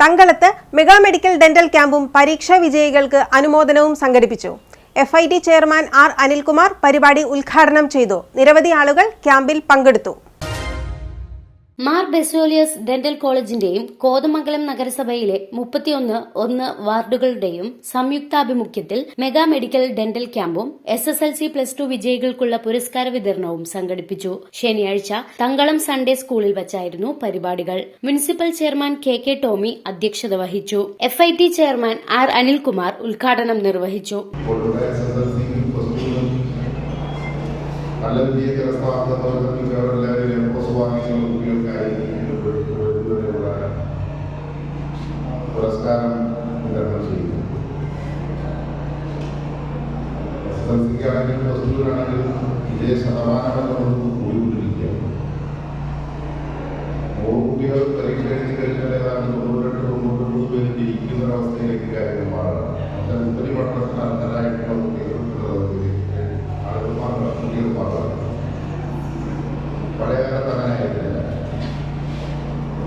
തങ്കളത്ത് mega medical dental ക്യാമ്പും പരീക്ഷാ വിജയികൾക്ക് അനുമോദനവും സംഘടിപ്പിച്ചു. F I chairman R Anilkumar പരിപാടി ഉദ്ഘാടനം ചെയ്തു. നിരവധി ആളുകൾ ക്യാമ്പിൽ പങ്കെടുത്തു. മാർ ബെസോലിയസ് ഡെന്റൽ കോളേജിന്റെയും കോതമംഗലം നഗരസഭയിലെ മുപ്പത്തിയൊന്ന് ഒന്ന് വാർഡുകളുടെയും സംയുക്താഭിമുഖ്യത്തിൽ മെഗാ മെഡിക്കൽ ഡെന്റൽ ക്യാമ്പും S S L C plus two വിജയികൾക്കുള്ള പുരസ്കാര വിതരണവും സംഘടിപ്പിച്ചു. ശനിയാഴ്ച തങ്കളം സൺഡേ സ്കൂളിൽ വച്ചായിരുന്നു പരിപാടികൾ. Municipal chairman K K Tomy അധ്യക്ഷത വഹിച്ചു. F I T chairman R Anilkumar ഉദ്ഘാടനം നിർവഹിച്ചു ഇപ്പോഴുള്ള എസ് എസ് എൽ സിയും പ്ലസ് ടുവിലും നല്ല വിജയ കരസ്ഥാനത്തുള്ളവർക്ക് അവരെല്ലാവരും എല്ലാവരും കുട്ടികൾക്കായി ഇതുവരെയുള്ള പുരസ്കാരം വിതരണം ചെയ്യുന്നു എസ് എൽ സിക്കാണെങ്കിലും പ്ലസ് ടുവിലാണെങ്കിലും വിജയ ശതമാനം എന്നുള്ളത് കൂടിക്കൊണ്ടിരിക്കുകയാണ്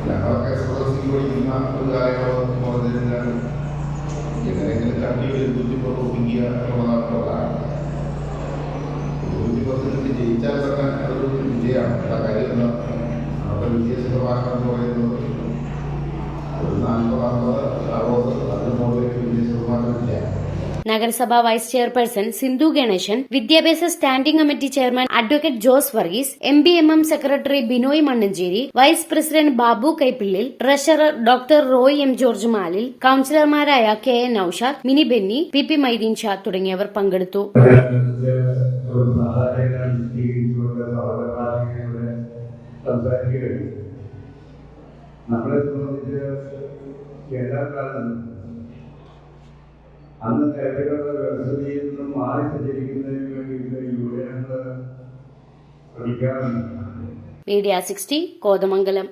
ഞങ്ങളൊക്കെ എസ് എസ് എൽ സിക്ക് പഠിക്കുന്ന ഒരു കാലയളവ് എന്ന് പറഞ്ഞു കഴിഞ്ഞാൽ എങ്ങനെയെങ്കിലും കണ്ടി ഒരു ഇരുന്നൂറ്റി പത്ത് ഒപ്പിക്കുക എന്നുള്ളതാണ് പ്രധാനം ഇരുന്നൂറ്റി പത്ത് മിനിറ്റ് ജയിച്ചാൽ തന്നെ അതൊരു നഗരസഭാ വൈസ് ചെയർപേഴ്സൺ സിന്ധു ഗണേശൻ വിദ്യാഭ്യാസ standing committee chairman advocate Jose Varghese M B M M secretary Binoy Mannancheri vice president Babu Kaippillil treasurer doctor Roy M George Malil കൌൺസിലർമാരായ K N Noushad Mini Benny P P Maideen Shah തുടങ്ങിയവർ പങ്കെടുത്തു. സംസാരിക്കുകയാണ് നമ്മളെ സംബന്ധിച്ച് കേരളക്കാലം അന്ന് വ്യവസ്ഥയിൽ നിന്നും മാറി സഞ്ചരിക്കുന്നതിന് വേണ്ടിയിട്ട് യുവജനങ്ങൾ മീഡിയ സിക്സ്റ്റി കോതമംഗലം.